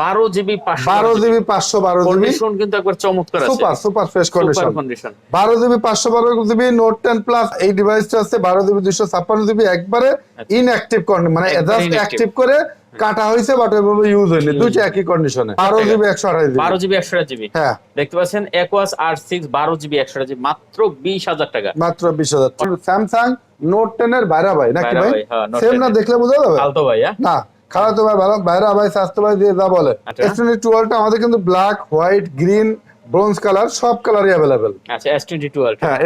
বারো জিবি বারো জিবি। পাঁচশো বারো জিবি। কিন্তু একবার চমৎকার সুপার সুপার ফ্রেশ কন্ডিশন বারো জিবি পাঁচশো বারো জিবি নোট টেন প্লাস এই ডিভাইসটা আছে বারো জিবি দুইশো ছাপ্পান্ন জিবি একবারে ইনঅ্যাক্টিভ কন্ডিশন মানে জাস্ট অ্যাক্টিভ করে কাটা হয়েছে বাট ওইভাবে ইউজ হয়নি। দুইটা একই কন্ডিশনে বারো জিবি একশো আঠাশ জিবি। বারো জিবি একশো জিবি। হ্যাঁ। দেখতে পাচ্ছেন একোয়াস আর সিক্স বারো জিবি একশো জিবি মাত্র বিশ হাজার টাকা। মাত্র বিশ হাজার। স্যামসাং নোট টেন এর বাইরা ভাই নাকি ভাই? ভাই, হ্যাঁ, সেম না দেখলে বোঝা যাবে? ফালতো ভাই হ্যাঁ? না। খারাপ তো ভাই ভালো বাইরে ভাই স্বাস্থ্য ভাই দিয়ে যা বলে আচ্ছা। এস টুয়েলভটা আমাদের কিন্তু black white green bronze colour সব কালারই অ্যাভেলেবেল আচ্ছা এস টোয়েন্টি টুয়েলভ হ্যাঁ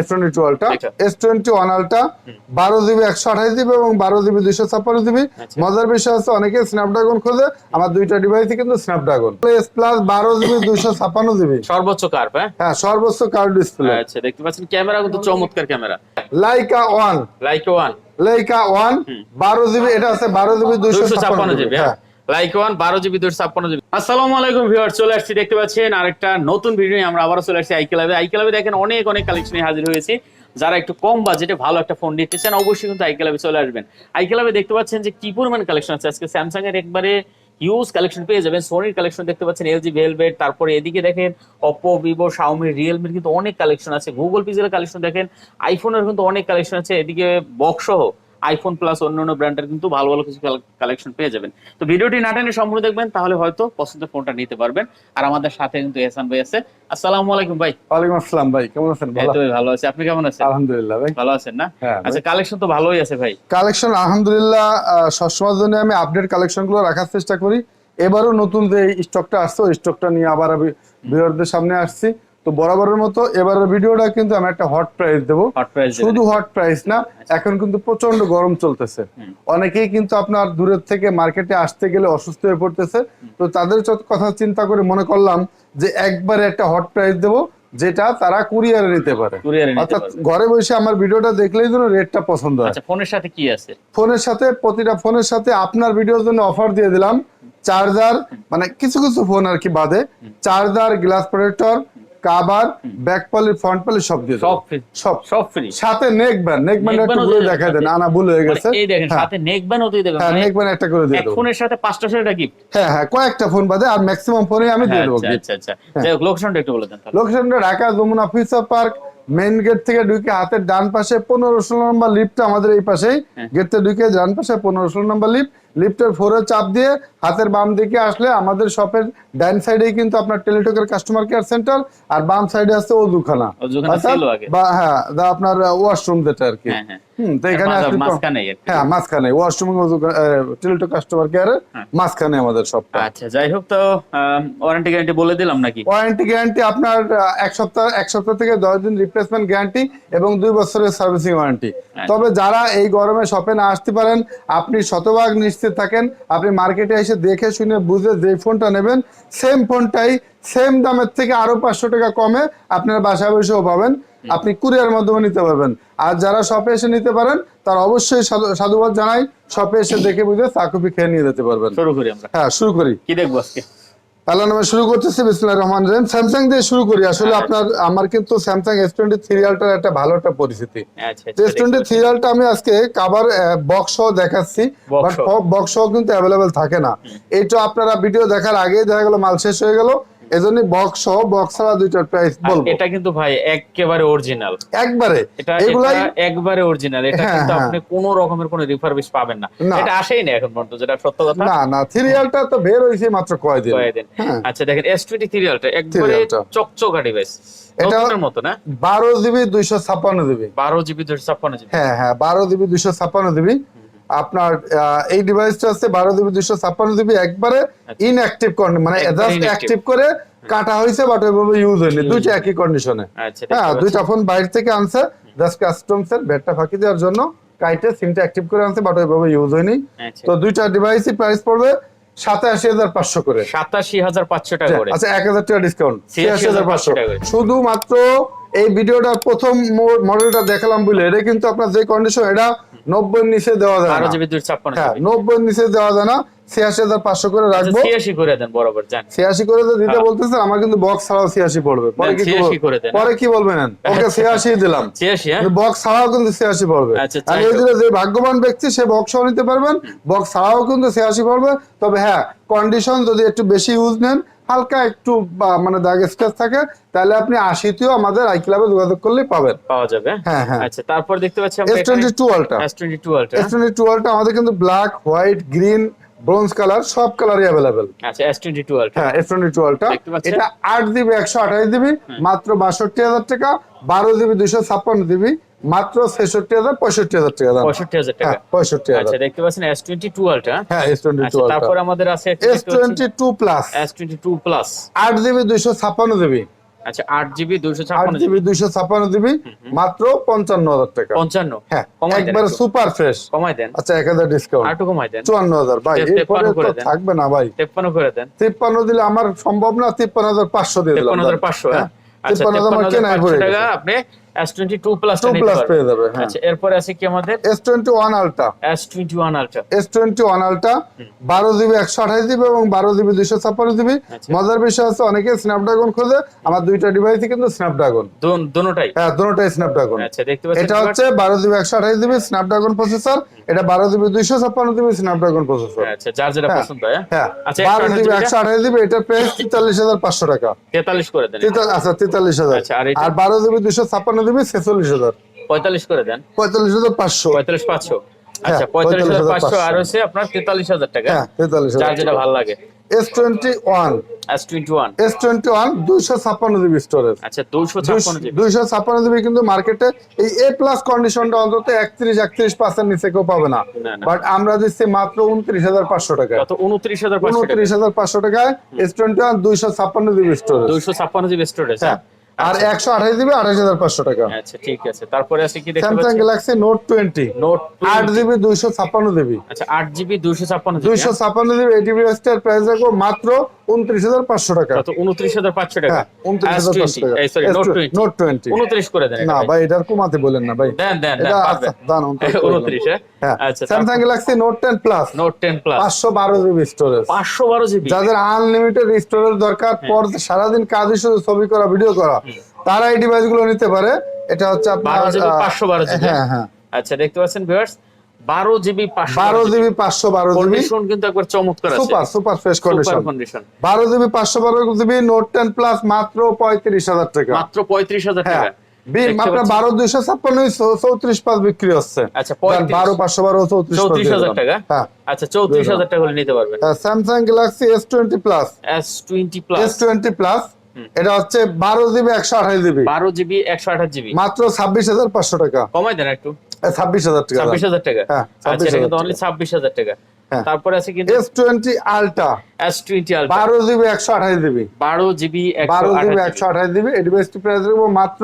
বারো জিবি একশো আঠাশ জিবি এবং বারো জিবি দুইশো ছাপ্পান্ন জিবি। আচ্ছা। মজার বিষয় হচ্ছে অনেকে স্ন্যাপড্রাগন খোঁজে আমার দুইটা ডিভাইসই কিন্তু স্ন্যাপড্রাগন এস প্লাস বারো জিবি দুইশো ছাপ্পান্ন জিবি। সর্বোচ্চ কার্ভ হ্যাঁ? হ্যাঁ সর্বোচ্চ কার্ড ডিসপ্লে আচ্ছা দেখতে পাচ্ছেন ক্যামেরা কিন্তু চমৎকার camera Leica one like one Leica one বারো জিবি এটা আছে বারো জিবি দুইশো দুইশো ছাপ্পান্ন ছাপ্পান্ন জিবি জিবি হ্যাঁ। লাইক ওয়ান বারো জিবি, দুশো ছাপ্পান্ন জিবি। আসসালামু আলাইকুম ভিউয়ার চলে আসছি, দেখতে পাচ্ছেন আরেকটা নতুন ভিডিও আমরা আবারও চলে আসছি আই ক্লাবে। আই ক্লাবে দেখেন অনেক অনেক কালেকশনে হাজির হয়েছি। যারা একটু কম বাজেটে ভালো একটা ফোন নিতে চান, অবশ্যই কিন্তু আই ক্লাবে চলে আসবেন। আই ক্লাবে দেখতে পাচ্ছেন যে কি পরিমাণ কালেকশন আছে? আজকে স্যামসাং এর একবারে হিউজ কালেকশন পেয়ে যাবেন। সোনির কালেকশন দেখতে পাচ্ছেন এলজি ভেলভেট তারপরে এদিকে দেখেন অপো ভিভো শাওমি রিয়েলমির কিন্তু অনেক কালেকশন আছে। গুগল পিক্সেলের কালেকশন দেখেন আইফোনের কিন্তু অনেক কালেকশন আছে। এদিকে বক্স সহ আইফোন প্লাস অন্যান্য ব্র্যান্ডের কিন্তু ভালো ভালো কিছু কালেকশন পেয়ে যাবেন। তো ভিডিওটি না টেনে সম্পূর্ণ দেখবেন তাহলে হয়তো পছন্দের ফোনটা নিতে পারবেন। আর আমাদের সাথে কিন্তু এহসান ভাই আছে। আসসালামু আলাইকুম ভাই। ওয়ালাইকুম আসসালাম ভাই কেমন আছেন? ভালো? ভাই, ভালো আছে। আপনি কেমন আছেন? আলহামদুলিল্লাহ ভাই। ভালো আছেন না? হ্যাঁ আচ্ছা কালেকশন তো ভালোই আছে ভাই। কালেকশন আলহামদুলিল্লাহ সবসময়ের জন্য আমি আপডেট কালেকশনগুলো রাখার চেষ্টা করি। এবারও নতুন যে স্টকটা আসছে ওই স্টকটা নিয়ে আবার আমি ভিউয়ারদের সামনে আসছি। তো বরাবরের মতো এবারের ভিডিওটা কিন্তু আমি একটা হট প্রাইস দেবো। শুধু হট প্রাইস না এখন কিন্তু প্রচণ্ড গরম চলতেছে। অনেকেই কিন্তু আপনার দূরের থেকে মার্কেটে আসতে গেলে অসুস্থ হয়ে পড়তেছে। তো তাদের কথা চিন্তা করে মনে করলাম যে একবারে একটা হট প্রাইস দেবো যেটা তারা কুরিয়ারে নিতে পারে। অর্থাৎ ঘরে বসে আমার ভিডিওটা দেখলেই যেন রেটটা পছন্দ হয়। আচ্ছা ফোনের সাথে কি আছে? ফোনের সাথে প্রতিটা ফোনের সাথে আপনার ভিডিওর জন্য অফার দিয়ে দিলাম। চার্জার মানে কিছু কিছু ফোন আর কি বাদে। Charger glass protector cover back পালি ফ্রন্ট পালি সব দিয়ে সব সব। সব ফ্রি সাথে নেক ব্যান্ড নেক ব্যান্ড একটু band ও ঘুরে দেখা দেন আনা ভুল হয়ে গেছে। এই দেখেন হ্যাঁ, সাথে নেক ব্যান্ড দিয়ে দেবেন হ্যাঁ মানে নেক ব্যান্ড একটা করে দিয়ে এক ফোনের সাথে পাঁচটা সেটা গিফট হ্যাঁ হ্যাঁ কয়েকটা ফোন বাদে আর ম্যাক্সিমাম ফোনে আমি দিয়ে দেবো আচ্ছা আচ্ছা আচ্ছা। যাই হোক লোকেশনটা একটু বলে দেন লোকেশনটা Dhaka Jamuna future park main gate থেকে ঢুকে হাতের ডান পাশে পনেরো ষোলো নম্বর লিফটটা আমাদের এই পাশেই। হ্যাঁ। গেট থেকে ঢুকে ডান পাশে পনেরো ষোলো নম্বর লিফট লিফটের ফোরে চাপ দিয়ে হাতের বাম দিকে আসলে আমাদের শপের ডাইন সাইডেই কিন্তু আপনার টেলিটকের কাস্টমার কেয়ার সেন্টার আর বাম সাইডে আছে আগে। বা হ্যাঁ দা আপনার ওয়াশরুম যেটা আর কি হ্যাঁ হ্যাঁ। হুম তো এখানে মাঝা- আসলে তো- আর কি। হ্যাঁ মাঝখানে। ওয়াশরুম টেলিটক কাস্টমার কেয়ারের। মাঝখানে আমাদের শপটা আচ্ছা যাই হোক তো ওয়ারেন্টি গ্যারান্টি বলে দিলাম নাকি? ওয়ারেন্টি গ্যারান্টি আপনার এক সপ্তাহ এক সপ্তাহ থেকে দশ দিন রিপ্লেসমেন্ট গ্যারান্টি এবং দুই বছরের সার্ভিসিং ওয়ারেন্টি তবে যারা এই গরমে শপে না আসতে পারেন আপনি শতভাগ নিশ্চিত থাকেন আপনি মার্কেটে এসে দেখে শুনে বুঝে যে ফোনটা নেবেন সেম ফোনটাই সেম দামের থেকে আরও পাঁচশো টাকা কমে আপনার বাসায় বসেও পাবেন। আপনি কুরিয়ার মাধ্যমে নিতে পারবেন। আর যারা শপে এসে নিতে পারেন তার অবশ্যই সাধুবাদ জানাই শপে এসে দেখে বুঝে চাকুপি খেয়ে নিয়ে যেতে পারবেন। শুরু করি আমরা। হ্যাঁ শুরু করি। কি দেখব আজকে? আল্লাহ নামে শুরু করতেছি বিসমুল্লাহ রহমান রহিম। স্যামসাং দিয়ে শুরু করি। আসলে আপনার আমার কিন্তু স্যামসাং এস টোয়েন্টি থ্রিয়ালটার একটা ভালো একটা পরিস্থিতি এস টোয়েন্টি থ্রিয়ালটা আমি আজকে কাবার বক্স সহ দেখাচ্ছি। বাট। বক্স সহ। কিন্তু অ্যাভেলেবেল থাকে না। এইটা আপনারা ভিডিও দেখার আগে দেখা গেল মাল শেষ হয়ে গেল। এজন্য বক্স সহ বক্স ছাড়া দুইটার প্রাইস বলব। এটা কিন্তু ভাই একেবারে অরিজিনাল একবারে? এটা এগুলাই একবারে অরিজিনাল এটা হ্যাঁ, কিন্তু হ্যাঁ। আপনি কোনো রকমের কোনো রিফারবিশ পাবেন না। এটা আসেই না এখন পর্যন্ত যেটা সত্য কথা। না না সিরিয়ালটা তো বের হয়েছে মাত্র কয়দিন কয়েকদিন। হ্যাঁ। আচ্ছা দেখেন এস টোয়েন্টি থ্রি আলটা একবারে। চকচকা ডিভাইস এটা- নতুনের মতো না? বারো জিবি দুইশো ছাপ্পান্ন জিবি বারো জিবি দুশো ছাপ্পান্ন জিবি হ্যাঁ হ্যাঁ বারো জিবি দুইশো ছাপ্পান্ন জিবি আপনার এই ডিভাইসটা আছে বারো জিবি দুইশো ছাপ্পান্ন জিবি একবারে ইনঅ্যাক্টিভ মানে জাস্ট অ্যাক্টিভ করে কাটা হয়েছে বাট ওইভাবে ইউজ হয়নি। দুইটা একই কন্ডিশনে আচ্ছা হ্যাঁ দুইটা ফোন বাইরে থেকে আনছে জাস্ট কাস্টমস এর ব্যাটটা ফাঁকি দেওয়ার জন্য কাইটে সিমটা অ্যাক্টিভ করে আনছে বাট ওইভাবে ইউজ হয়নি। আচ্ছা। তো দুইটা ডিভাইসই প্রাইস পড়বে সাতাশি হাজার পাঁচশো করে। সাতাশি হাজার পাঁচশো টাকা আচ্ছা এক হাজার টাকা ডিসকাউন্ট ছিয়াশি হাজার পাঁচশো 86,500 শুধুমাত্র এই ভিডিওটার প্রথম মডেলটা দেখালাম বলে এটা কিন্তু আপনার যে কন্ডিশন এটা নব্বই নিচে দেওয়া যায় বারো জিবি দুশো ছাপ্পান্ন হ্যাঁ নব্বই নিচে দেওয়া যায় না ছিয়াশি হাজার পাঁচশো করে রাখব। ছিয়াশি করে দেন বরাবর জান। ছিয়াশি করে তো দিতে হ্যাঁ। বলতেছে আমার কিন্তু বক্স ছাড়াও ছিয়াশি পড়বে। পরে কি 86 করে দেন। পরে কি বলবেন ওকে ছিয়াশি দিলাম। ছিয়াশি হ্যাঁ। বক্স ছাড়াও কিন্তু ছিয়াশি পড়বে। আচ্ছা, আর এই দিলে যে ভাগ্যবান ব্যক্তি সে বক্স নিতে পারবেন। বক্স ছাড়াও কিন্তু ছিয়াশি পড়বে। তবে হ্যাঁ কন্ডিশন যদি একটু বেশি ইউজ নেন হালকা একটু মানে দাগ স্কেচ থাকে তাহলে আপনি আশিতেও আমাদের আই ক্লাবে যোগাযোগ করলেই পাবেন। পাওয়া যাবে? হ্যাঁ, হ্যাঁ। আচ্ছা তারপর দেখতে পাচ্ছি আমরা twenty two ultra S twenty two ultra S twenty two ultra আমাদের কিন্তু black white green bronze colour সব কালারই অ্যাভেলেবেল আচ্ছা এস টোয়েন্টি টু আলট্রা হ্যাঁ এস টোয়েন্টি টু আলটা দেখতে পাচ্ছেন? এটা আট জিবি একশো আঠাশ জিবি মাত্র বাষট্টি হাজার টাকা বারো জিবি দুইশো ছাপ্পান্ন জিবি মাত্র ছেষট্টি হাজার পঁয়ষট্টি হাজার টাকা দাম। পঁয়ষট্টি হাজার টাকা। হ্যাঁ পঁয়ষট্টি আচ্ছা দেখতে পাচ্ছেন এস টোয়েন্টি টু। আলট্রা হ্যাঁ এস টোয়েন্টি টু আচ্ছা আলটা তারপর আমাদের আছে S twenty two plus S twenty two plus আট জিবি দুইশো ছাপ্পান্ন জিবি। আচ্ছা আট জিবি দুইশো ছাপ্পান্ন জিবি দুইশো ছাপ্পান্ন জিবি মাত্র পঞ্চান্ন হাজার টাকা। পঞ্চান্ন। হ্যাঁ একবার সুপার ফ্রেশ কমাই দেন। আচ্ছা এক হাজার ডিসকাউন্ট একটু কমাই দেন। চুয়ান্ন হাজার। ভাই এরপরে করে তো। থাকবে না ভাই। তেপ্পান্ন করে দেন। তিপ্পান্ন দিলে আমার সম্ভব না তিপ্পান্ন হাজার পাঁচশো দিয়ে দিলাম তেপ্পান্ন হাজার পাঁচশো হ্যাঁ। আচ্ছা হাজার আমার তেপ্পান্ন হাজার পড়ে আপনি S22 প্লাস প্লাস পেয়ে যাবে হ্যাঁ। আচ্ছা এরপর আছে কি আমাদের? S21 ultra S21 ultra S21 ultra 12 GB 128 GB এবং 12 জিবি 256 জিবি। আচ্ছা। মজার বিষয় আছে অনেকে স্ন্যাপড্রাগন খোঁজে আমার দুইটা ডিভাইসই কিন্তু স্ন্যাপড্রাগন দোনোটাই? হ্যাঁ দোনোটাই স্ন্যাপড্রাগন আচ্ছা দেখতে পাচ্ছেন এটা হচ্ছে 12 জিবি 128 জিবি স্ন্যাপড্রাগন প্রসেসর এটা 12 জিবি 256 জিবি স্ন্যাপড্রাগন প্রসেসর আচ্ছা যার যেটা হ্যাঁ। পছন্দ হয়? হ্যাঁ আচ্ছা 12 জিবি 128 জিবি এটা প্রাইস 43500 টাকা। 43 করে দেন। আচ্ছা 43000 আচ্ছা আর 12 জিবি 256 দিবি ছেচল্লিশ হাজার। পঁয়তাল্লিশ করে দেন। পঁয়তাল্লিশ হাজার পাঁচশো। পঁয়তাল্লিশ পাঁচশো। আচ্ছা হ্যাঁ, পঁয়তাল্লিশ হাজার পাঁচশো আর হচ্ছে আপনার তেতাল্লিশ হাজার টাকা। হ্যাঁ তেতাল্লিশ হাজার। যেটা ভালো লাগে। S twenty one S twenty one S twenty one দুইশো ছাপ্পান্ন জিবি স্টোরেজ আচ্ছা দুইশো দুইশো ছাপ্পান্ন জিবি কিন্তু মার্কেটে এই এ প্লাস কন্ডিশনটা অন্তত একত্রিশ একত্রিশ পার্সেন্ট নিচে কেউ পাবে না। বাট আমরা দিচ্ছি মাত্র উনত্রিশ হাজার পাঁচশো টাকা উনত্রিশ হাজার উনত্রিশ হাজার পাঁচশো টাকায় এস টোয়েন্টি ওয়ান দুইশো ছাপ্পান্ন জিবি স্টোরেজ দুইশো ছাপ্পান্ন জিবি স্টোরেজ হ্যাঁ।, হ্যাঁ। আর একশো আঠাশ জিবি আঠাশ হাজার পাঁচশো টাকা। আচ্ছা ঠিক আছে। তারপরে আছে কি দেখতে স্যামসাং পাচ্ছি গ্যালাক্সি নোট টোয়েন্টি নোট আট জিবি দুইশো ছাপ্পান্ন জিবি আচ্ছা আট জিবি দুইশো ছাপ্পান্ন জিবি দুইশো ছাপ্পান্ন জিবি এইটি এর প্রাইস রাখব মাত্র উনত্রিশ হাজার পাঁচশো টাকা। কত উনত্রিশ হাজার পাঁচশো টাকা। হ্যাঁ উনত্রিশ হাজার পাঁচশো sorry note twenty note twenty উনত্রিশ করে দেন না ভাই। এটার কমাতে বলেন না ভাই। দেন দেন দেন এটা আচ্ছা দান উনত্রিশ করে দেন। উনত্রিশ হ্যাঁ? আচ্ছা Samsung Galaxy note ten plus note ten plus পাঁচশো বারো জিবি স্টোরেজ পাঁচশো বারো জিবি যাদের আনলিমিটেড স্টোরেজ দরকার হ্যাঁ। পর সারাদিন কাজই শুধু ছবি করা ভিডিও করা তারা এই ডিভাইসগুলো নিতে পারে। এটা হচ্ছে আপনার পাঁচশো বারো জিবি। হ্যাঁ হ্যাঁ। আচ্ছা দেখতে পাচ্ছেন ভিউয়ার্স বারো জিবি পাঁচশো বারো জিবি। পাঁচশো বারো জিবি। কিন্তু একবার চমৎকার সুপার সুপার ফ্রেশ কন্ডিশন বারো জিবি পাঁচশো বারো জিবি নোট টেন প্লাস মাত্র পঁয়ত্রিশ হাজার টাকা। মাত্র পঁয়ত্রিশ হাজার হ্যাঁ। টাকা। বিল আপনার বারো দুইশো ছাপ্পান্ন চৌত্রিশ পাঁচ বিক্রি হচ্ছে। আচ্ছা, বারো পাঁচশো বারো চৌত্রিশ চৌত্রিশ হাজার টাকা? হ্যাঁ। আচ্ছা চৌত্রিশ হাজার টাকা হলে নিতে পারবেন। Samsung Galaxy S twenty plus S twenty plus S twenty plus এটা হচ্ছে বারো জিবি একশো আঠাশ জিবি। বারো জিবি একশো আঠাশ জিবি। মাত্র ছাব্বিশ হাজার পাঁচশো টাকা। কমাই দেন একটু। ছাব্বিশ হাজার টাকা। ছাব্বিশ হাজার টাকা। হ্যাঁ, আচ্ছা এটা 26,000 কিন্তু অনলি ছাব্বিশ হাজার টাকা। হ্যাঁ। তারপরে আছে কিন্তু জিবি একশো আঠাশ জিবি। বারো জিবি একশো বারো জিবি আঠাশ একশো আঠাশ জিবি। এই ডিভাইসটি প্রাইস মাত্র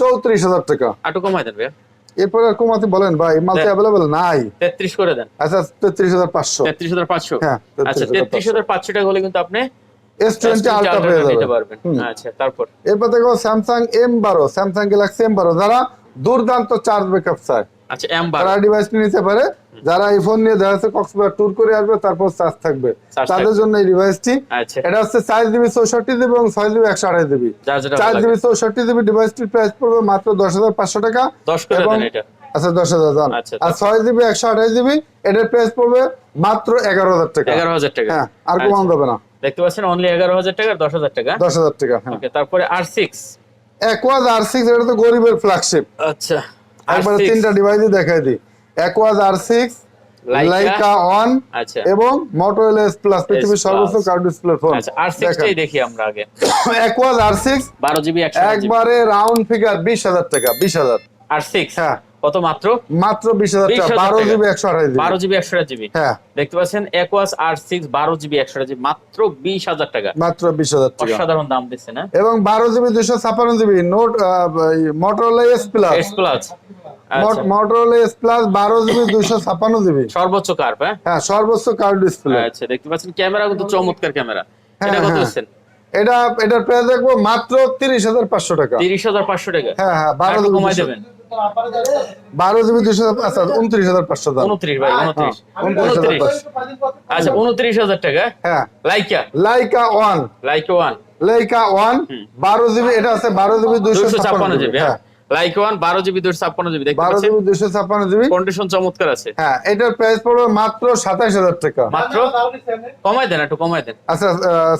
চৌত্রিশ হাজার টাকা। আটু কমাই দেন এরপরে আর কমাতে বলেন ভাই দেন। অ্যাভেলেবেল নাই। তেত্রিশ করে দেন। আচ্ছা তেত্রিশ হাজার পাঁচশো। তেত্রিশ হাজার পাঁচশো। হ্যাঁ, আচ্ছা 33,500 তেত্রিশ হাজার পাঁচশো টাকা হলে কিন্তু আপনি এস টোয়েন্টি S20 পেয়ে যাবেন আচ্ছা তারপর? এরপর দেখো স্যামসাং এম বারো স্যামসাং গ্যালাক্সি এম বারো যারা দুর্দান্ত চার্জ ব্যাকআপ চায়। আচ্ছা এম বারো তারা ডিভাইসটি নিতে পারে। যারা এই ফোন নিয়ে দেখা কক্সবাজার ট্যুর করে আসবে তারপর চার্জ থাকবে। তাদের জন্য এই ডিভাইসটি আচ্ছা। এটা হচ্ছে চার জিবি চৌষট্টি জিবি এবং ছয় জিবি একশো আঠাশ জিবি চার জিবি চৌষট্টি জিবি ডিভাইসটির প্রাইস পড়বে মাত্র দশ হাজার পাঁচশো টাকা। এবং- আচ্ছা দশ হাজার দাম আর ছয় জিবি একশো আঠাশ জিবি এটার প্রাইস পড়বে মাত্র এগারো হাজার টাকা। এগারো হাজার টাকা। হ্যাঁ আর। কমানো যাবে না। দেখতে পাচ্ছেন অনলি এগারো হাজার টাকা দশ হাজার টাকা। দশ হাজার টাকা হ্যাঁ। ওকে তারপরে আর সিক্স অ্যাকোয়াজ আর সিক্স এটা তো গরিবের ফ্ল্যাগশিপ আচ্ছা একবারে তিনটা ডিভাইসই দেখাই দিই। অ্যাকোয়াজ আর সিক্স লাইকা অন আচ্ছা। এবং মোটরোলা এস প্লাস পৃথিবীর সর্বোচ্চ। কার্ড ডিসপ্লে ফোন আচ্ছা আর সিক্সটাই দেখি আমরা আগে। অ্যাকোয়াজ আর সিক্স বারো জিবি একবারে রাউন্ড ফিগার বিশ হাজার টাকা বিশ হাজার। আর সিক্স হ্যাঁ। কত মাত্র? মাত্র বিশ হাজার টাকা বারো জিবি একশো আঠাশ জিবি। বারো জিবি একশো জিবি। হ্যাঁ। দেখতে পাচ্ছেন একোয়াস আর সিক্স বারো জিবি একশো জিবি মাত্র বিশ হাজার টাকা। মাত্র বিশ হাজার টাকা। অসাধারণ দাম দিচ্ছে না এবং বারো জিবি দুশো ছাপান্ন GB note Motorola S plus S plus Motorola S plus বারো জিবি দুশো ছাপান্ন জিবি। সর্বোচ্চ কার্ভ হ্যাঁ? হ্যাঁ সর্বোচ্চ কার্ড ডিসপ্লে আচ্ছা দেখতে পাচ্ছেন ক্যামেরা কিন্তু চমৎকার ক্যামেরা। এটা হ্যাঁ, কত হ্যাঁ। এটা এটার প্রাইস দেখব মাত্র তিরিশ হাজার পাঁচশো টাকা। তিরিশ হাজার পাঁচশো টাকা? হ্যাঁ হ্যাঁ বারো জিবি কমাই দেবেন। বারো জিবি দুশো আচ্ছা উনত্রিশ হাজার পাঁচশো দাম। উনত্রিশ ভাই উনত্রিশ। উনত্রিশ আচ্ছা উনত্রিশ হাজার টাকা? হ্যাঁ। Laika? Laika one. Leica one. Leica one বারো জিবি এটা আছে বারো জিবি দুশো ছাপ্পান্ন ছাপ্পান্ন জিবি হ্যাঁ। লাইকা ওয়ান বারো জিবি দুশো ছাপ্পান্ন জিবি দেখতে বারো জিবি দুশো ছাপ্পান্ন জিবি। কন্ডিশন চমৎকার আছে। হ্যাঁ এটার প্রাইস পড়বে মাত্র সাতাইশ হাজার টাকা। মাত্র? কমাই দেন একটু কমাই দেন। আচ্ছা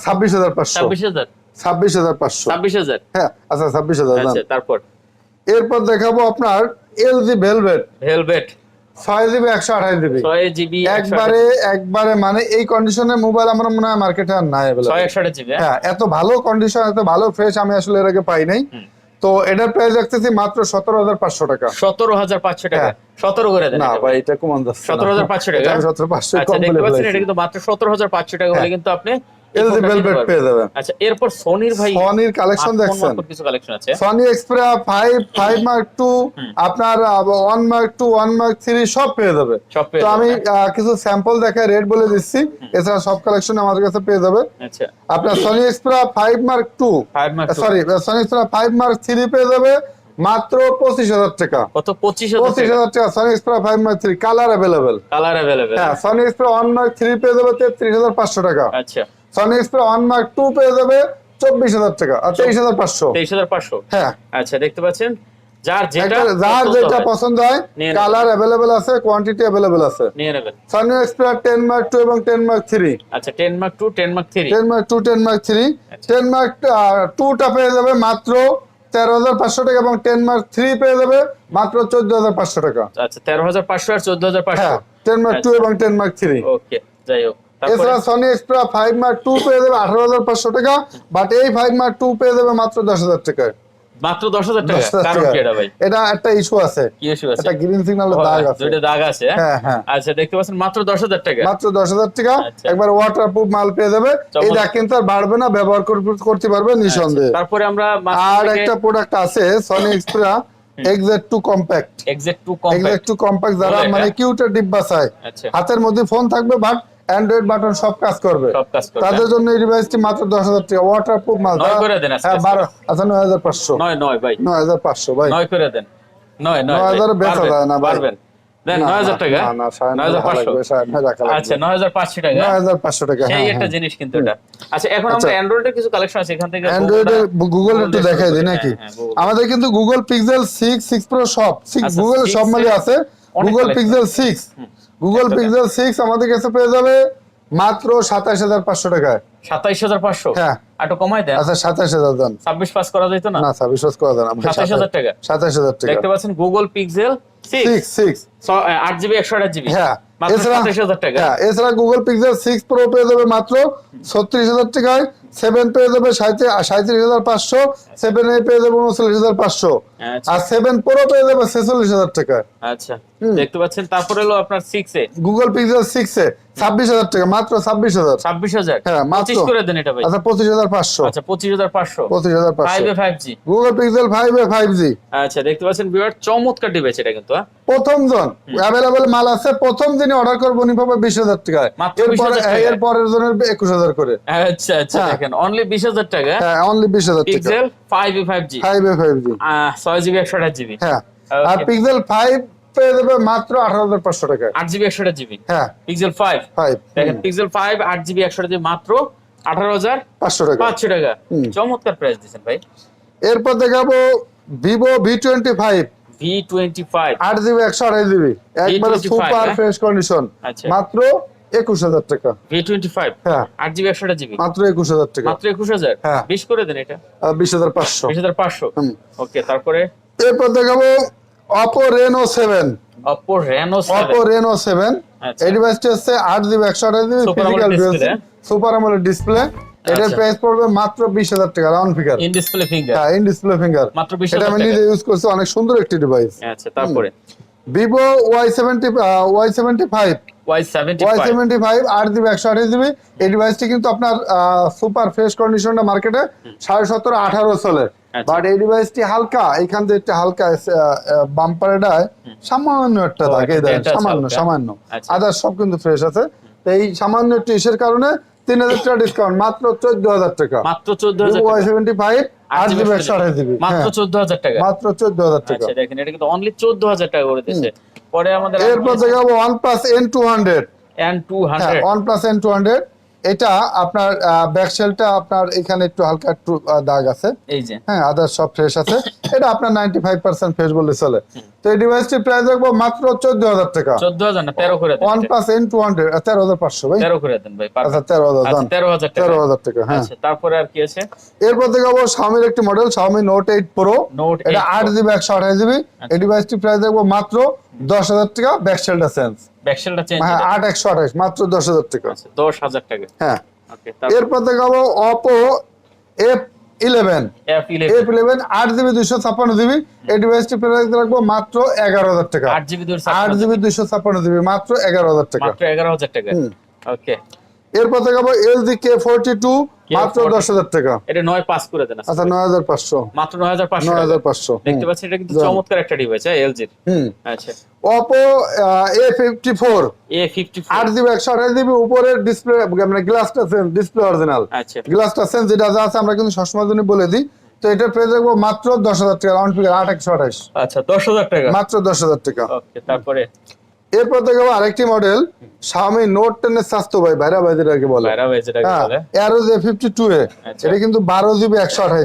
ছাব্বিশ হাজার পাঁচশো। ছাব্বিশ হাজার? ছাব্বিশ হাজার পাঁচশো। ছাব্বিশ হাজার? হ্যাঁ আচ্ছা ছাব্বিশ হাজার আচ্ছা তারপর? এরপর দেখাবো আপনার এলজি ভেলভেট। হেলমেট ছয় জিবি একশো আঠাশ জিবি। ছয় জিবি একবারে একবারে মানে এই কন্ডিশনের মোবাইল আমার মনে হয় মার্কেটে আর নাই ছয় একশো জিবি হ্যাঁ? এত ভালো কন্ডিশন এত ভালো ফ্রেশ আমি আসলে এর আগে পাই নাই। তো এটার প্রাইস রাখতেছি মাত্র সতেরো হাজার পাঁচশো টাকা। সতেরো হাজার পাঁচশো টাকা। হ্যাঁ। সতেরো করে দেন না। ভাই এটা কমান যাচ্ছে সতেরো হাজার পাঁচশো টাকা? সতেরো পাঁচশো আচ্ছা কম এটা কিন্তু মাত্র সতেরো হাজার পাঁচশো টাকা হলে কিন্তু আপনি এলজি ভেলভেট পেয়ে যাবেন। আচ্ছা এরপর সনির ভাই সনির কালেকশন ফোন দেখছেন। কিছু কালেকশন আছে। Sony Xperia five five mark two আপনার one mark two one mark three সব পেয়ে যাবে। তো আমি কিছু স্যাম্পল দেখে রেট বলে দিচ্ছি। এছাড়া সব কালেকশন আমাদের কাছে পেয়ে যাবে। আচ্ছা। আপনার Sony Xperia five mark two mark sorry Sony Xperia five mark three পেয়ে যাবে। মাত্র পঁচিশ হাজার টাকা। কত? পঁচিশ হাজার টাকা। Sony Xperia five mark three colour available colour available হ্যাঁ Sony Xperia one mark three পেয়ে যাবে তেত্রিশ হাজার পাঁচশো টাকা। আচ্ছা। Sony Xperia one mark two পেয়ে যাবে চব্বিশ হাজার টাকা আর তেইশ হাজার পাঁচশো। তেইশ হাজার পাঁচশো। হ্যাঁ। আচ্ছা দেখতে পাচ্ছেন যার যেটা যার যেটা পছন্দ হয় কালার অ্যাভেলেবেল আছে কোয়ান্টিটি অ্যাভেলেবেল আছে। নিয়ে নেবেন। Sony Xperia ten mark two এবং টেন মার্ক থ্রি আচ্ছা মার্ক মার্ক মার্ক মার্ক পেয়ে যাবে মাত্র তেরো হাজার পাঁচশো টাকা এবং টেন মার্ক থ্রি পেয়ে যাবে মাত্র চোদ্দ হাজার পাঁচশো টাকা। আচ্ছা তেরো হাজার পাঁচশো আর চোদ্দ হাজার পাঁচশো। হ্যাঁ টেন মার্ক টু। এবং টেন মার্ক থ্রি ওকে যাই হোক। এছাড়া Sony Xperia five mark two পেয়ে যাবে আঠারো হাজার পাঁচশো টাকা বাট এই ফাইভ মার্ক টু পেয়ে যাবে মাত্র দশ হাজার টাকায় মাত্র দশ হাজার টাকা? কারণ কি এটা ভাই? এটা একটা ইস্যু আছে। কি ইস্যু আছে? একটা গ্রিন সিগন্যালের দাগ আছে। দুইটা দাগ আছে হ্যাঁ? হ্যাঁ হ্যাঁ। আচ্ছা দেখতে পাচ্ছেন মাত্র দশ হাজার টাকা। মাত্র দশ হাজার টাকা। আচ্ছা। একবার মাল পেয়ে যাবে। এই দাগ কিন্তু আর বাড়বে না ব্যবহার করতে পারবে নিঃসন্দেহে। তারপরে আমরা আর একটা প্রোডাক্ট আছে Sony Xperia exact two compact exact two compact two compact যারা মানে? কিউটের ডিব্বা চায়। আচ্ছা। হাতের মধ্যে ফোন থাকবে বাট অ্যান্ড্রয়েড বাটন সব কাজ করবে। সব তাদের জন্য এই ডিভাইসটি মাত্র দশ হাজার টাকা। ওয়াটার প্রুফ মাল হ্যাঁ বারো আচ্ছা নয় হাজার পাঁচশো। নয় নয় ভাই। নয় হাজার পাঁচশো ভাই। নয় করে দেন। নয় নয় হাজারে বেচা যায় না পারবেন। আচ্ছা আচ্ছা আচ্ছা। আমাদের কিন্তু Google Pixel six six pro সব। আচ্ছা, গুগল সব মালই এর আছে। Google Pixel six Google Pixel six আমাদের কাছে পেয়ে যাবে মাত্র সাতাশ হাজার পাঁচশো টাকায় সাতাইশ হাজার পাঁচশো হ্যাঁ। একটু কমাই দেন। আচ্ছা সাতাশ হাজার দেন। ছাব্বিশ পাস করা যেত না? না বিশ্বাস করা দেন সাতাশ হাজার টাকা। সাতাশ হাজার টাকা। দেখতে পাচ্ছেন গুগল পিক্সেল সিক্স সিক্স আট জিবি একশো আট জিবি। হ্যাঁ। এছাড়া সাতাশ হাজার টাকা। এছাড়া গুগল পিক্সেল সিক্স প্রো পেয়ে যাবে মাত্র ছত্রিশ হাজার টাকায়। সেভেন পেয়ে যাবে সাঁত্রিশ হাজার পাঁচশো। সেভেন এ পেয়ে যাবে উনচল্লিশ হাজার পাঁচশো। আচ্ছা। আর সেভেন প্রো পেয়ে যাবে ছেচল্লিশ হাজার টাকায়। আচ্ছা। দেখতে পাচ্ছেন তারপরে হলো আপনার six A. Google Pixel six A ছাব্বিশ হাজার টাকা মাত্র ছাব্বিশ হাজার। ছাব্বিশ হাজার। হ্যাঁ, মাত্র। করে দেন এটা ভাই। আচ্ছা পঁচিশ হাজার পাঁচশো আচ্ছা পঁচিশ হাজার পাঁচশো। পঁচিশ হাজার পাঁচশো। Five G. Google Pixel five A five G. আচ্ছা দেখতে পাচ্ছেন বিরাট চমৎকার ডিভাইস এটা কিন্তু হ্যাঁ? প্রথম জন অ্যাভেলেবল মাল আছে প্রথম দিনে অর্ডার করব উনি পাবে বিশ হাজার টাকায়। মাত্র এরপর 20,000 টাকায়? এর পরের জনের একুশ হাজার করে। আচ্ছা আচ্ছা হ্যাঁ। দেখেন অনলি বিশ হাজার টাকা। হ্যাঁ অনলি বিশ হাজার টাকা। Pixel five A five G. Five A five G. ছয় জিবি একশো আট জিবি। হ্যাঁ। আর পিক্সেল ফাইভ পেয়ে যাবে মাত্র আঠারো হাজার পাঁচশো টাকায়। আট জিবি একশো আট জিবি। হ্যাঁ। পিক্সেল ফাইভ ফাইভ দেখেন পিক্সেল ফাইভ আট জিবি একশো আট জিবি মাত্র আঠারো হাজার পাঁচশো টাকা। পাঁচশো টাকা। চমৎকার প্রাইস দিচ্ছেন ভাই। এরপর দেখাবো Vivo V twenty five V twenty five আট জিবি একশো আড়াই জিবি। একবারে সুপার? Fresh condition. মাত্র একুশ হাজার টাকা। ভি টোয়েন্টি ফাইভ হ্যাঁ। আট জিবি একশো আট জিবি? মাত্র একুশ হাজার টাকা। মাত্র একুশ হাজার? হ্যাঁ। বিশ করে দেন এটা? বিশ হাজার পাঁচশো। বিশ হাজার পাঁচশো? ওকে তারপরে? এরপর দেখাবো Oppo Reno seven Oppo Reno Oppo Reno seven. এই ডিভাইসটি হচ্ছে আট জিবি একশো আঠাশ জিবি ফিজিক্যাল হ্যাঁ? সুপার আমলের ডিসপ্লে এটার। প্রাইস পড়বে মাত্র বিশ হাজার টাকা round figure in display finger হ্যাঁ ইন ডিসপ্লে ফিঙ্গার মাত্র বিশ এটা আমি নিজে ইউজ করছি অনেক সুন্দর একটি ডিভাইস আচ্ছা তারপরে? Vivo Y seventy Y seventy five এই ডিভাইসটি কিন্তু আপনার সুপার ফ্রেশ কন্ডিশনটা মার্কেটে সাড়ে সতেরো আঠারো চলে। বাট এই ডিভাইসটি হালকা এখান থেকে একটা হালকা বাম্পারেটায় সামান্য একটা থাকে সামান্য সামান্য। আচ্ছা। আদার সব কিন্তু ফ্রেশ আছে। তো এই সামান্য একটু ইসের কারণে তিন হাজার টাকা ডিসকাউন্ট মাত্র চোদ্দ হাজার টাকা। মাত্র চোদ্দ হাজার সেভেন্টি ফাইভ আট আট জিবি একশো আঠাশ জিবি মাত্র চোদ্দ হাজার টাকা। মাত্র চোদ্দ হাজার টাকা। আচ্ছা দেখেন এটা কিন্তু অনলি চোদ্দ হাজার টাকা করে দিচ্ছে পরে আমাদের এরপর দেখাবো One Plus N two hundred N two হ্যাঁ hundred One Plus N two hundred এটা আপনার ব্যাকসেলটা আপনার এখানে একটু হালকা একটু দাগ আছে। এই যে। হ্যাঁ আদার সব ফ্রেশ আছে। এটা আপনার নাইনটি ফাইভ পার্সেন্ট ফ্রেশ বললে চলে। তো এই ডিভাইসটির প্রাইস রাখব মাত্র চোদ্দ হাজার টাকা। চোদ্দ হাজার না তেরো করে দেন। তেরো হাজার পাঁচশো ভাই। তেরো করে দেন ভাই আচ্ছা তেরো হাজার আচ্ছা দাম তেরো হাজার টাকা। তেরো হাজার টাকা হ্যাঁ। আচ্ছা তারপরে আর কি আছে? এরপর দেখাবো শাওমির একটি model Xiaomi note eight pro note এটা আট জিবি একশো আঠাশ জিবি আচ্ছা। এই ডিভাইসটি প্রাইস দেখব মাত্র দশ হাজার টাকা ব্যাকসেলটা সেন্স ব্যাকসেলটা চেঞ্জ হ্যাঁ আট একশো আঠাশ মাত্র দশ হাজার টাকা। আচ্ছা দশ হাজার টাকা। হ্যাঁ। এরপর দেখাবো Oppo F eleven F eleven আট জিবি দুইশো ছাপ্পান্ন জিবি। এই ডিভাইসটি প্রাইস রাখব মাত্র এগারো হাজার টাকা। আট জিবি আট জিবি দুইশো ছাপ্পান্ন জিবি মাত্র এগারো হাজার টাকা। মাত্র এগারো হাজার টাকা। ওকে এরপর দেখাবো এলজি কে ফোরটি টু মাত্র দশ হাজার টাকা। এটা নয় পাস করে দেন আচ্ছা নয় হাজার পাঁচশো। মাত্র নয় হাজার পাঁচশো নয় হাজার পাঁচশো। দেখতে পাচ্ছেন এটা কিন্তু চমৎকার একটা ডিভাইস হ্যাঁ এলজির হুম। আচ্ছা। Oppo A fifty four A fifty আট জিবি একশো আঠাশ জিবি উপরের ডিসপ্লে মানে গ্লাসটা সেন্স ডিসপ্লে অরিজিনাল আচ্ছা। গ্লাসটা সেন্স যেটা আছে আমরা কিন্তু সবসময় জন্য বলে দিই। তো এটার প্রাইস রাখব মাত্র দশ হাজার টাকা রাউন্ড ফিগার আট একশো আঠাশ। আচ্ছা দশ হাজার টাকা। মাত্র দশ হাজার টাকা। ওকে তারপরে? এরপর দেখাবো আরেকটি মডেল Xiaomi Note 10 এর স্বাস্থ্য ভাই ভাইরা ভাই যেটাকে বলে। বাইরা হয়ে যেটা হ্যাঁ বলে। এ। আচ্ছা। এটা কিন্তু বারো জিবি একশো আঠাশ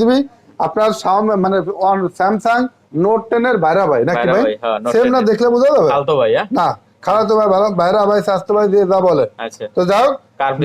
জিবি আপনার মানে স্যামসাং নোট টেন এর বাইরা ভাই নাকি ভাই? ভাই, হ্যাঁ, সেম না দেখলে বোঝা যাবে? ভাই হ্যাঁ? না খারাপ তো ভাই ভালো বাইরা ভাই স্বাস্থ্য ভাই দিয়ে যা বলে। আচ্ছা। তো যাই হোক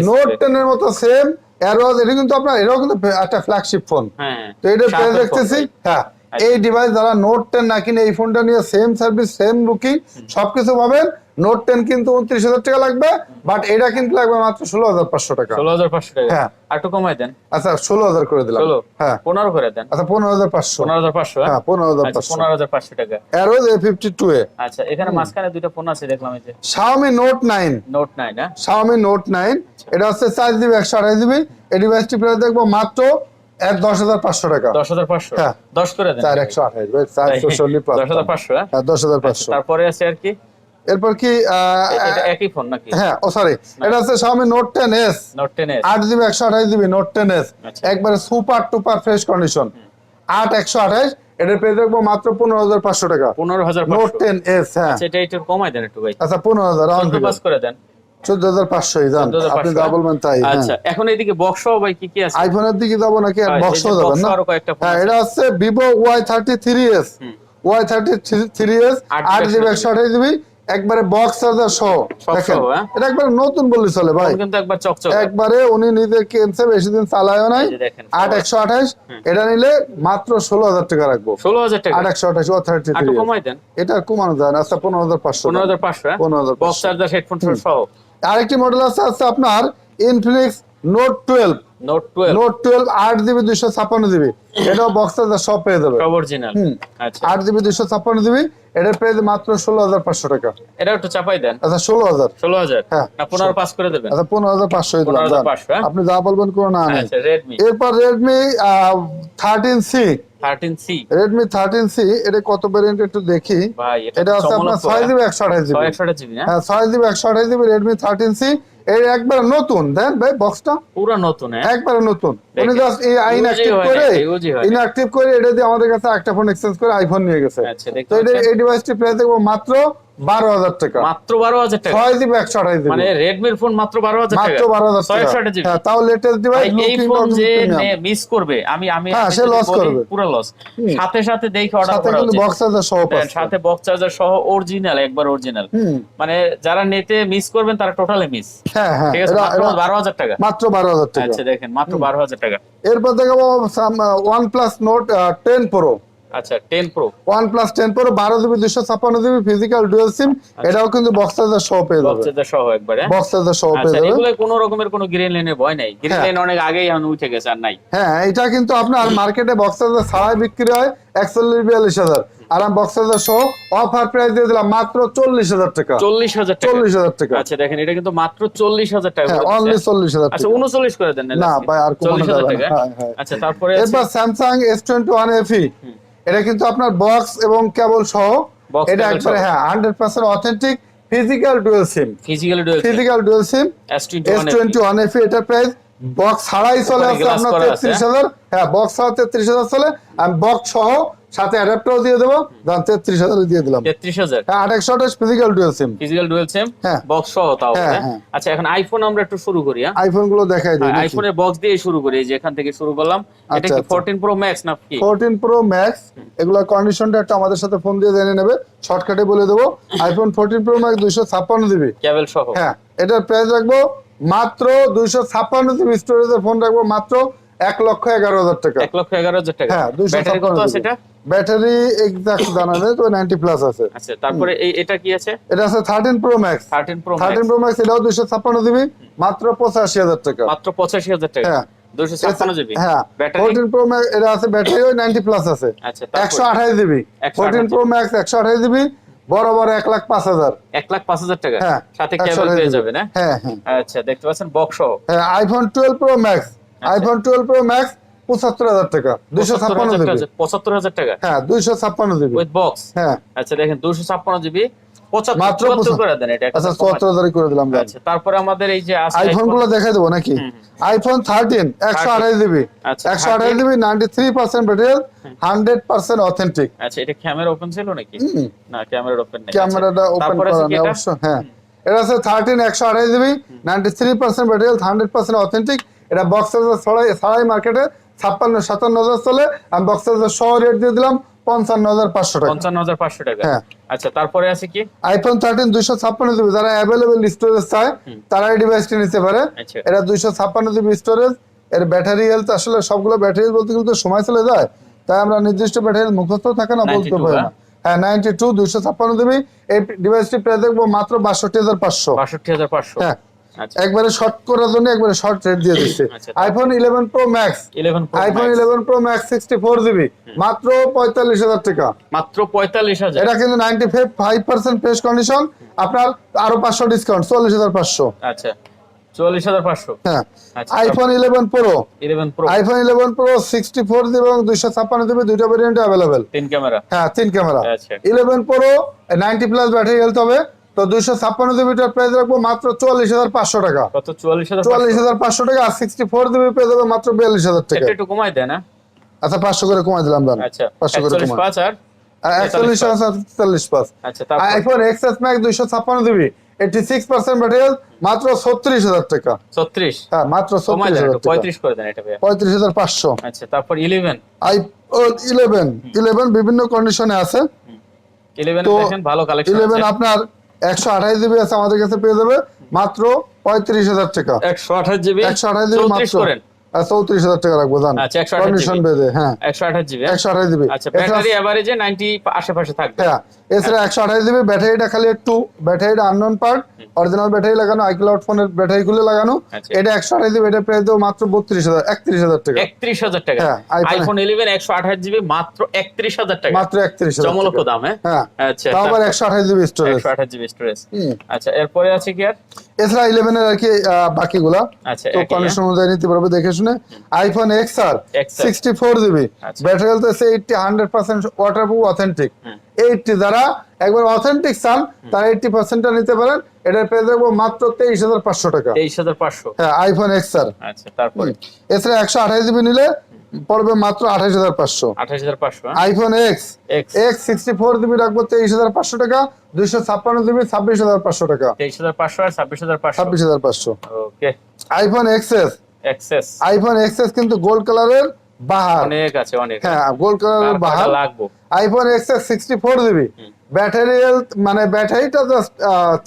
নোট টেন এর মতো সেম এরোজ এটা কিন্তু আপনার এরও কিন্তু একটা ফ্ল্যাগশিপ ফোন হ্যাঁ। তো এটা দেখতেছি হ্যাঁ। এই ডিভাইস যারা নোট টেন না কিনে এই ফোনটা নিয়ে সেম সার্ভিস সেম লুকিং সবকিছু পাবেন। নোট টেন কিন্তু উনত্রিশ হাজার টাকা লাগবে বাট এটা কিন্তু লাগবে মাত্র ষোলো হাজার পাঁচশো টাকা। ষোলো হাজার পাঁচশো টাকা। হ্যাঁ। একটু কমাই দেন। আচ্ছা ষোলো হাজার করে দিলাম। হ্যাঁ। পনেরো করে দেন। আচ্ছা পনেরো হাজার পাঁচশো। পনেরো হাজার পাঁচশো হ্যাঁ? পনেরো হাজার আচ্ছা পাঁচশো পনেরো হাজার পাঁচশো টাকা। অ্যারোজ এ ফিফটি টু এ। আচ্ছা এখানে মাঝখানে দুইটা ফোন আছে দেখলাম এই যে। Xiaomi note nine note nine হ্যাঁ? শাওমি নোট নাইন এটা হচ্ছে চার জিবি একশো আঠাশ জিবি এই ডিভাইসটি প্রাইস দেখব মাত্র এক দশ হাজার পাঁচশো টাকা। দশ হাজার পাঁচশো? হ্যাঁ। দশ করে দেন। চার একশো আঠাশ ভাই চারশো চল্লিশ দশ হাজার পাঁচশো হ্যাঁ? হ্যাঁ দশ হাজার পাঁচশো। তারপরে আছে আর কি? এরপর কি আহ, এ- এটা একই ফোন নাকি? হ্যাঁ ও সরি এটা হচ্ছে Xiaomi Note 10s note ten S আট জিবি একশো আঠাশ জিবি নোট টেন এস আচ্ছা। একবারে সুপার টুপার ফ্রেশ কন্ডিশন আট একশো আঠাশ এটার পেয়ে দেখব মাত্র পনেরো হাজার পাঁচশো টাকা। পনেরো হাজার নোট টেন এস হ্যাঁ। আচ্ছা এটা একটু কমাই দেন একটু ভাই। আচ্ছা পনেরো হাজার রাউন্ড করে দেন। চোদ্দ হাজার পাঁচশোই যান 14,500 আপনি যা বলবেন তাই আচ্ছা এখন এইদিকে বক্স ভাই কি কি আছে? আইফোনের দিকে যাব নাকি? এই বক্সও যে যাবেন না? আরও কয়েকটা ফোন হ্যাঁ এটা হচ্ছে Vivo Y thirty three S Y thirty three S আট আট জিবি একশো আঠাশ জিবি একবারে বক্স চার্জার সহ দেখেন? এটা একবারে নতুন বললে চলে ভাই। কিন্তু একবার চকচক। একবারে উনি নিজে কিনছে বেশি দিন চালায়ও নাই। আট একশো আঠাশ এটা নিলে মাত্র ষোলো হাজার টাকা রাখব। ষোলো হাজার টাকা? আট একশো আঠাশ ও থার্টি এটা কমানো যায় না আচ্ছা পনেরো হাজার পাঁচশো পনেরো হাজার পাঁচশো হ্যাঁ? পনেরো হাজার বক্স চার্জার হেডফোন সহ। আরেকটি মডেল আছে আছে আপনার Infinix note twelve note twelve note twelve আট জিবি দুইশো ছাপ্পান্ন জিবি। এটাও বক্স সব পেয়ে যাবে অরিজিনাল আচ্ছা। আট জিবি দুইশো ছাপ্পান্ন জিবি এটার মাত্র ষোলো হাজার পাঁচশো টাকা। এটা একটু চাপাই দেন। আচ্ছা ষোলো হাজার। ষোলো হাজার? হ্যাঁ। পনেরো পাস করে দেবেন। আচ্ছা পনেরো হাজার পাঁচশো হ্যাঁ? আপনি যা বলবেন কোনো না আচ্ছা রেডমি এরপর Redmi thirteen C thirteen C Redmi এটা কত ভেরিয়েন্ট একটু দেখি। ভাই এটা আপনার হ্যাঁ হ্যাঁ রেডমি থার্টিন সি একবার নতুন দেন ভাই বক্সটা পুরো নতুন একবার একবারে নতুন। উনি জাস্ট এই আইন অ্যাক্টিভ করে ইন হয়। ইনঅ্যাক্টিভ করে এটা দিয়ে আমাদের কাছে একটা ফোন এক্সচেঞ্জ করে আইফোন নিয়ে গেছে। আচ্ছা, তো এই ডিভাইসটি প্রাইস দেখব মাত্র বারো হাজার টাকা। মাত্র বারো হাজার টাকা। ছয় জিবি একশো আঠাশ মানে রেডমির ফোন মাত্র বারো হাজার মাত্র বারো হাজার টাকা। হ্যাঁ তাও লেটেস্ট ডিভাইস এই ফোন যে মিস করবে আমি আমি হ্যাঁ, আমি সে যদি করবে। পুরো লস সাথে সাথে দেখে অর্ডার করা কিন্তু বক্স চার্জার সহ দেন, সাথে বক্স চার্জার সহ অরিজিনাল একবার অরিজিনাল মানে যারা নেটে মিস করবেন তারা টোটালি মিস হ্যাঁ হ্যাঁ ঠিক আছে মাত্র বারো হাজার টাকা। মাত্র বারো হাজার টাকা। আচ্ছা দেখেন মাত্র বারো হাজার টাকা। এরপর দেখাবো one plus note ten pro আচ্ছা ten pro OnePlus ten pro বারো জিবি দুশো ছাপ্পান্ন জিবি ফিজিক্যাল ডুয়েল সিম এটাও কিন্তু বক্স চার্জার সহ পেয়ে বক্স যাবে চার্জার সহ একবারে বক্স চার্জার সহ পেয়ে আচ্ছা যাবে। এগুলো কোনো রকমের কোনো গ্রিন লাইনের ভয় নাই। গ্রিন হ্যাঁ। লাইন অনেক আগেই এখন উঠে গেছে আর নাই। হ্যাঁ এটা কিন্তু আপনার মার্কেটে বক্স চার্জার ছাড়াই বিক্রি হয় একচল্লিশ বিয়াল্লিশ হাজার। আর আমি বক্স চার্জার সহ অফার প্রাইস দিয়ে দিলাম মাত্র চল্লিশ হাজার টাকা। চল্লিশ হাজার টাকা। চল্লিশ হাজার টাকা। আচ্ছা দেখেন এটা কিন্তু মাত্র চল্লিশ হাজার টাকা হ্যাঁ অনলি দিচ্ছে। চল্লিশ হাজার আচ্ছা টাকা। উনচল্লিশ করে দেন না ভাই আর কমানো যাবে না। টাকা? হ্যাঁ, হ্যাঁ। আচ্ছা তারপরে এস টোয়েন্টি ওয়ান এফি এটা কিন্তু আপনার বক্স এবং কেবল সহ। এটা একবারে হ্যাঁ hundred percent authentic physical dual sim physical dual physical dual sim S twenty one F এটা প্রাইস বক্স ছাড়াই চলে আসছে আপনার তেত্রিশ হাজার। হ্যাঁ বক্স ছাড়া তেত্রিশ হাজার চলে আমি বক্স সহ সাথে অ্যাডাপ্টারও দিয়ে দেবো। দাম তেত্রিশ হাজার দিয়ে দিলাম। তেত্রিশ হাজার? হ্যাঁ আট একশো আঠাশ physical dual sim physical dual sim হ্যাঁ। বক্স সহ তাও হ্যাঁ, হ্যাঁ? হ্যাঁ। আচ্ছা এখন আইফোন আমরা একটু শুরু করি আইফোনগুলো দেখাই দিই আইফোনের বক্স দিয়ে শুরু করি যে এখান থেকে শুরু করলাম। এটা আচ্ছা, কি। ফোরটিন প্রো ম্যাক্স না কি? ফোরটিন প্রো ম্যাক্স এগুলোর কন্ডিশনটা একটু আমাদের সাথে ফোন দিয়ে জেনে নেবে শর্টকাটে বলে দেবো। আইফোন ফোরটিন প্রো ম্যাক্স দুইশো ছাপ্পান্ন জিবি কেবল সহ। হ্যাঁ এটার প্রাইস রাখব মাত্র দুইশো ছাপ্পান্ন জিবি স্টোরেজের ফোন রাখব মাত্র এক লক্ষ এগারো হাজার টাকা। এক লক্ষ এগারো হাজার টাকা। হ্যাঁ দুইশো ব্যাটারি কত আছে এটা? ব্যাটারি এক্সাক্ট জানা নেই তো নাইনটি প্লাস আছে। আচ্ছা তারপরে এই এটা কি আছে? এটা আছে thirteen pro max thirteen pro thirteen pro max এটাও দুইশো ছাপ্পান্ন জিবি মাত্র পঁচাশি হাজার টাকা। মাত্র টাকা। হ্যাঁ। জিবি হ্যাঁ প্রো ম্যাক্স এটা আছে ব্যাটারি ওই নাইনটি প্লাস আছে। আচ্ছা একশো তারপর আঠাশ জিবি 128 প্রো ম্যাক্স একশো আঠাশ জিবি বড় বড় এক লাখ পাঁচ হাজার। এক লাখ পাঁচ হাজার টাকা? হ্যাঁ সাথে কেবল পেয়ে যাবে না হ্যাঁ? হ্যাঁ আচ্ছা দেখতে পাচ্ছেন বক্স হ্যাঁ iPhone twelve pro max iPhone twelve pro max পঁচাত্তর হাজার টাকা দুইশো ছাপ্পান্ন জিবি পঁচাত্তর হাজার টাকা? হ্যাঁ দুইশো ছাপ্পান্ন জিবি উইথ বক্স হ্যাঁ। আচ্ছা দেখেন দুশো ছাপ্পান্ন জিবি মাত্র করে দেন এটা আচ্ছা চুয়াত্তর হাজারই করে দিলাম আচ্ছা তারপরে আমাদের এই যে আইফোনগুলো দেখাই দেবো নাকি? আইফোন থার্টিন একশো আঠাশ জিবি আচ্ছা, একশো 13 GB ninety three percent battery hundred percent authentic আচ্ছা এটা ক্যামেরা ওপেন ছিল নাকি? না ক্যামেরা ওপেন নেই। ক্যামেরাটা ওপেন করা নেই? অবশ্য হ্যাঁ। এটা আছে থার্টিন একশো আঠাশ GB ninety three percent battery hundred percent authentic এটা বক্স ছড়াই ছড়াই মার্কেটে ছাপ্পান্ন সাতান্ন হাজার চলে। আমি বক্স সহ রেট দিয়ে দিলাম পঞ্চান্ন হাজার পাঁচশো টাকা। পঞ্চান্ন হাজার পাঁচশো টাকা। হ্যাঁ। আচ্ছা তারপরে আছে কি? আইফোন থার্টিন দুইশো ছাপ্পান্ন জিবি যারা অ্যাভেলেবেল স্টোরেজ চায় তারা এই ডিভাইসটি নিতে পারে। আচ্ছা। এটা দুইশো ছাপ্পান্ন জিবি স্টোরেজ এর ব্যাটারি হেলথ আসলে সবগুলো ব্যাটারি বলতে গেলে তো সময় চলে যায়। তাই আমরা নির্দিষ্ট ব্যাটারি মুখস্থ থাকে না বলতে পারি না। হ্যাঁ। নাইনটি টু দুইশো ছাপ্পান্ন জিবি এই ডিভাইসটি প্রায় দেখব মাত্র বাষট্টি হাজার পাঁচশো। বাষট্টি হাজার পাঁচশো। হ্যাঁ। একবারে শর্ট করার জন্য একবারে শর্ট রেট দিয়ে দিচ্ছে। আচ্ছা, iPhone eleven pro max iPhone eleven pro max sixty four GB মাত্র পঁয়তাল্লিশ হাজার টাকা। মাত্র পঁয়তাল্লিশ হাজার। এটা কিন্তু ninety five percent fresh condition আপনার আরও পাঁচশো ডিসকাউন্ট চল্লিশ হাজার পাঁচশো। আচ্ছা চুয়াল্লিশ হাজার পাঁচশো। হ্যাঁ আচ্ছা iPhone eleven pro eleven pro iPhone eleven pro sixty four GB এবং দুইশো ছাপ্পান্ন জিবি দুইটা ভেরিয়েন্ট অ্যাভেলেবেল তিন ক্যামেরা হ্যাঁ তিন ক্যামেরা আচ্ছা। Eleven pro ninety plus battery health হবে। তো দুইশো ছাপ্পান্ন জিবিটার প্রাইস রাখব মাত্র চুয়াল্লিশ হাজার পাঁচশো টাকা। চুয়াল্লিশ হাজার পাঁচশো? টাকা আর সিক্সটি ফোর জিবি পেয়ে যাবে মাত্র বিয়াল্লিশ হাজার টাকা। একটু কমাই দেয় না আচ্ছা পাঁচশো করে কমাই দিলাম দাম আচ্ছা পাঁচশো করে কমাই। পাঁচ আর? একচল্লিশ তেতাল্লিশ পাঁচ। আচ্ছা তারপর? আইফোন এক্স এস ম্যাক্স দুইশো ছাপ্পান্ন GB eighty six percent battery মাত্র ছত্রিশ হাজার টাকা। ছত্রিশ? হ্যাঁ মাত্র ছত্রিশ হাজার পঁয়ত্রিশ করে দেন এটা পঁয়ত্রিশ হাজার পাঁচশো। আচ্ছা তারপর ইলেভেন আইফোন ইলেভেন ইলেভেন বিভিন্ন কন্ডিশনে আছে। ইলেভেন দেখেন ভালো কালেকশন ইলেভেন আপনার একশো আঠাশ জিবি আছে আমাদের কাছে পেয়ে যাবে মাত্র পঁয়ত্রিশ হাজার টাকা। একশো আঠাশ জিবি? একশো আঠাশ জিবি মাত্র। চৌত্রিশ হাজার টাকা রাখব জান। আচ্ছা, 128 কন্ডিশন বেঁধে হ্যাঁ। একশো আঠাশ জিবি একশো আঠাশ জিবি। আচ্ছা ব্যাটারি এভারেজে নাইনটি আশেপাশে থাকবে। হ্যাঁ এছাড়া একশো আঠাশ জিবি ব্যাটারিটা খালি একটু ব্যাটারিটা আননোন পার্ট অরিজিনাল ব্যাটারি লাগানো আইক্লাউড ফোনের ব্যাটারি গুলো লাগানো আচ্ছা। এটা একশো আঠাশ জিবি এটা দেবো মাত্র বত্রিশ হাজার একত্রিশ হাজার টাকা। একত্রিশ হাজার টাকা। হ্যাঁ, আইফোন ইলেভেন একশো আঠাশ জিবি মাত্র একত্রিশ হাজার টাকা। মাত্র একত্রিশ চমলক দাম। হ্যাঁ হ্যাঁ আচ্ছা একশো আঠাশ জিবি স্টোরেজ একশো আঠাশ জিবি স্টোরেজ আচ্ছা এরপরে আছে কি আর? এছাড়া ইলেভেনের আর কি বাকিগুলা। আচ্ছা তো কন্ডিশন অনুযায়ী নিতে পারবে দেখে শুনে। IPhone X R sixty four GB. Battery health আছে eighty hundred percent waterproof authentic eighty যারা একবার অথেন্টিক চান তারা এইটটি পার্সেন্টটা নিতে পারেন। এটার পেয়ে দেখব মাত্র তেইশ হাজার পাঁচশো টাকা। তেইশ হাজার পাঁচশো। হ্যাঁ আইফোন এক্স আর। আচ্ছা তারপরে? এছাড়া একশো আঠাশ জিবি নিলে পড়বে মাত্র আঠাশ হাজার পাঁচশো। আঠাশ হাজার পাঁচশো iPhone X X X sixty four GB রাখব তেইশ হাজার পাঁচশো টাকা দুইশো ছাপ্পান্ন জিবি ছাব্বিশ হাজার পাঁচশো টাকা। তেইশ হাজার পাঁচশো আর ছাব্বিশ হাজার পাঁচশো। ছাব্বিশ হাজার পাঁচশো। Okay iPhone XS XS iPhone XS কিন্তু গোল্ড কালারের বাহার। অনেক আছে অনেক। হ্যাঁ গোল্ড কালারের বাহার। লাগবো। IPhone XS sixty four GB battery health মানে ব্যাটারিটা জাস্ট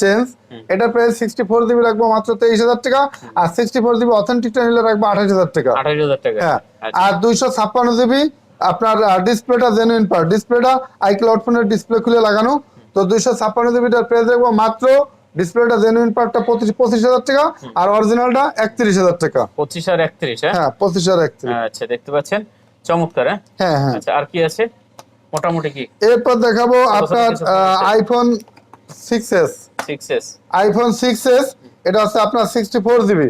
চেঞ্জ এটা প্রাইস সিক্সটি ফোর জিবি রাখব মাত্র তেইশ হাজার টাকা আর সিক্সটি ফোর জিবি অথেন্টিকটা নিলে রাখব আঠাশ হাজার টাকা। আঠাশ হাজার টাকা। হ্যাঁ আচ্ছা। আর দুইশো ছাপ্পান্ন জিবি আপনার ডিসপ্লেটা জেনুইন পার ডিসপ্লেটা আইক্লাউড ফোনের ডিসপ্লে খুলে লাগানো। তো দুইশো ছাপ্পান্ন জিবিটার প্রাইস রাখব মাত্র ডিসপ্লেটা জেনুইন পার্টটা পঁচিশ পঁচিশ হাজার টাকা আর অরিজিনালটা একত্রিশ হাজার টাকা। পঁচিশ আর একত্রিশ হ্যাঁ? হ্যাঁ পঁচিশ হাজার একত্রিশ। আচ্ছা দেখতে পাচ্ছেন? চমৎকার হ্যাঁ? হ্যাঁ হ্যাঁ। আচ্ছা আর কি আছে? মোটামুটি কি? এরপর দেখাবো আপনার iPhone six S six S iPhone six S এটা হচ্ছে আপনার সিক্সটি ফোর জিবি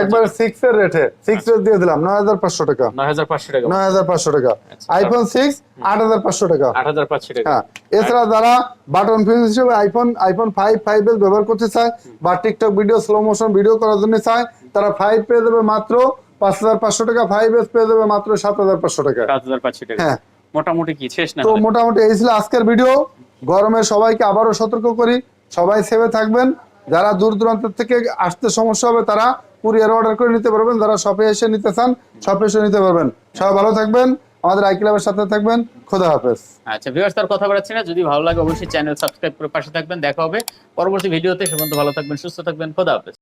একবার সিক্স এর রেটে সিক্স এর দিয়ে দিলাম নয় হাজার পাঁচশো টাকা। নয় হাজার পাঁচশো টাকা। নয় হাজার পাঁচশো টাকা। আচ্ছা। আইফোন সিক্স আট হাজার পাঁচশো টাকা। আট হাজার পাঁচশো টাকা। হ্যাঁ। এছাড়া যারা বাটন ফিউজ হিসেবে iPhone iPhone five five S ব্যবহার করতে চায় বা TikTok video slow motion video করার জন্য চায় তারা ফাইভ পেয়ে দেবে মাত্র পাঁচ হাজার পাঁচশো টাকা। ফাইভ এস পেয়ে যাবে মাত্র সাত হাজার পাঁচশো টাকা। সাত হাজার পাঁচশো টাকা। হ্যাঁ। মোটামুটি কি? শেষ না তো মোটামুটি এই ছিল আজকের ভিডিও। গরমে সবাইকে আবারও সতর্ক করি। সবাই সেভে থাকবেন। যারা দূর দূরান্ত থেকে আসতে সমস্যা হবে তারা কুরিয়ার অর্ডার করে নিতে পারবেন। যারা শপে এসে নিতে চান শপে এসে নিতে পারবেন। সবাই ভালো থাকবেন। আমাদের আই ক্লাবের সাথে থাকবেন। খোদা হাফেজ। আচ্ছা ভিউয়ার্স তার কথা বলাচ্ছি না। যদি ভালো লাগে অবশ্যই চ্যানেল সাবস্ক্রাইব করে পাশে থাকবেন। দেখা হবে পরবর্তী ভিডিওতে। সে পর্যন্ত ভালো থাকবেন সুস্থ থাকবেন। খোদা হাফেজ।